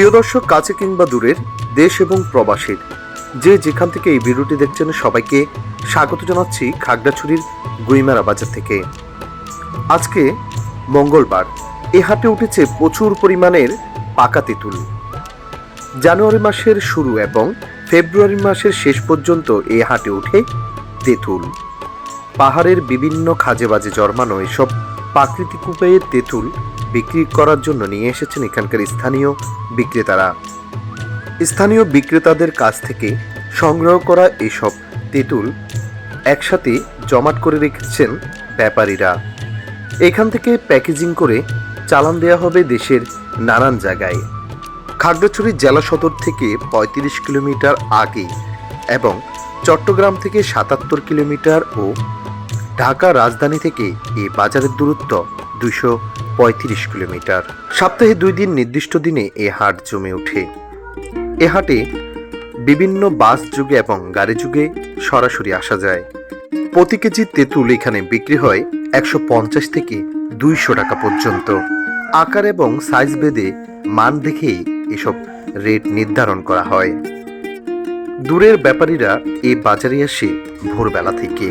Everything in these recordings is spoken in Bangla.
প্রিয় দর্শক, কাছে কিংবা দূরের দেশ এবং প্রবাসীর, যে যেখান থেকে এই ভিডিওটি দেখছেন, সবাইকে স্বাগত জানাচ্ছি খাগড়াছড়ির গুইমারা বাজার থেকে। আজকে মঙ্গলবার, এ হাটে উঠেছে প্রচুর পরিমাণের পাকা তেঁতুল। জানুয়ারি মাসের শুরু এবং ফেব্রুয়ারি মাসের শেষ পর্যন্ত এ হাটে উঠে তেঁতুল। পাহাড়ের বিভিন্ন খাজে বাজে জন্মানো এসব প্রাকৃতিক উপায়ে তেঁতুল বিক্রি করার জন্য নিয়ে এসেছেন এখানকার স্থানীয় বিক্রেতারা। স্থানীয় বিক্রেতাদের কাছ থেকে সংগ্রহ করা এসব তেঁতুল একসাথে জমাট করে রেখেছেন ব্যাপারীরা। এখান থেকে প্যাকেজিং করে চালান দেওয়া হবে দেশের নানান জায়গায়। খাগড়াছড়ি জেলা সদর থেকে পঁয়ত্রিশ কিলোমিটার আগে এবং চট্টগ্রাম থেকে সাতাত্তর কিলোমিটার ও ঢাকা রাজধানী থেকে এই বাজারের দূরত্ব দুশো পঁয়ত্রিশ কিলোমিটার। সপ্তাহে দুই দিন নির্দিষ্ট দিনে এ হাট জমে ওঠে। এ হাটে বিভিন্ন বাস যুগে এবং গাড়ি যুগে সরাসরি আসা যায়। প্রতি কেজি তেঁতুল এখানে বিক্রি হয় একশো পঞ্চাশ থেকে দুইশো টাকা পর্যন্ত। আকার এবং সাইজ ভেদে মান দেখেই এসব রেট নির্ধারণ করা হয়। দূরের ব্যাপারীরা এই বাজারে আসে ভোরবেলা থেকে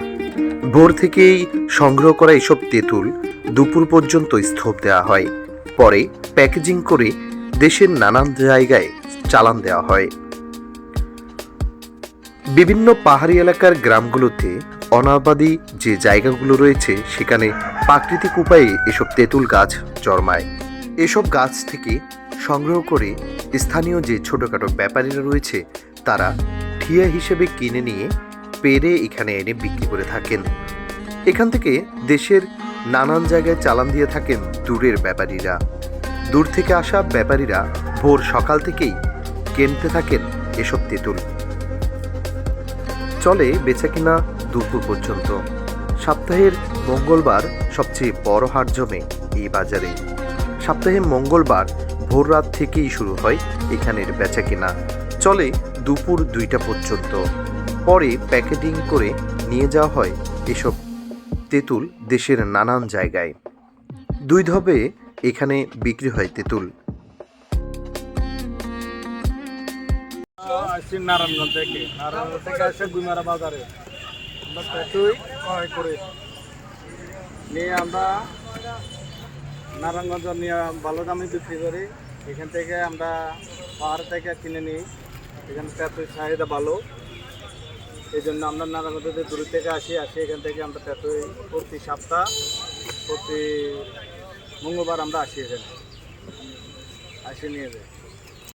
ভোর থেকেই সংগ্রহ করা এসব তেঁতুল দুপুর পর্যন্ত স্তূপ দেওয়া হয়। পরে প্যাকেজিং করে দেশের নানান জায়গায় চালান দেওয়া হয়। বিভিন্ন পাহাড়ি এলাকার গ্রামগুলোতে অনাবাদী যে জায়গাগুলো রয়েছে, সেখানে প্রাকৃতিক উপায়ে এসব তেঁতুল গাছ জন্মায়। এসব গাছ থেকে সংগ্রহ করে স্থানীয় যে ছোটোখাটো ব্যাপারীরা রয়েছে, তারা ঠিয়া হিসেবে কিনে নিয়ে পেরে এখানে এনে বিক্রি করে থাকেন। এখান থেকে দেশের নানান জায়গায় চালান দিয়ে থাকেন দূরের ব্যাপারীরা। দূর থেকে আসা ব্যাপারীরা ভোর সকাল থেকেই কেনতে থাকেন এসব তেঁতুল। চলে বেচা কিনা দুপুর পর্যন্ত। সপ্তাহের মঙ্গলবার সবচেয়ে বড় হাট জমে এই বাজারে। সপ্তাহে মঙ্গলবার ভোর রাত থেকেই শুরু হয় এখানের বেচা কেনা চলে দুপুর দুইটা পর্যন্ত। পরে প্যাকেটিং করে নিয়ে যাওয়া হয় এসব তেঁতুল দেশের নানান জায়গায়। দুই ধবে এখানে বিক্রি হয় তেঁতুল। আসছি নারায়ণগঞ্জ থেকে। বাজারে। নিয়ে আমরা নারায়ণগঞ্জ নিয়ে ভালো দামে বিক্রি করি। এখান থেকে আমরা পাহাড় থেকে কিনে নিই। এখানে পেটুই চাহিদা ভালো। এই জন্য আমরা নারায়ণগঞ্জ দূর থেকে আসি আসি এখান থেকে আমরা পেটুই প্রতি সপ্তাহ, প্রতি মঙ্গলবার আমরা আসি এখানে। আসি নিয়ে যাই।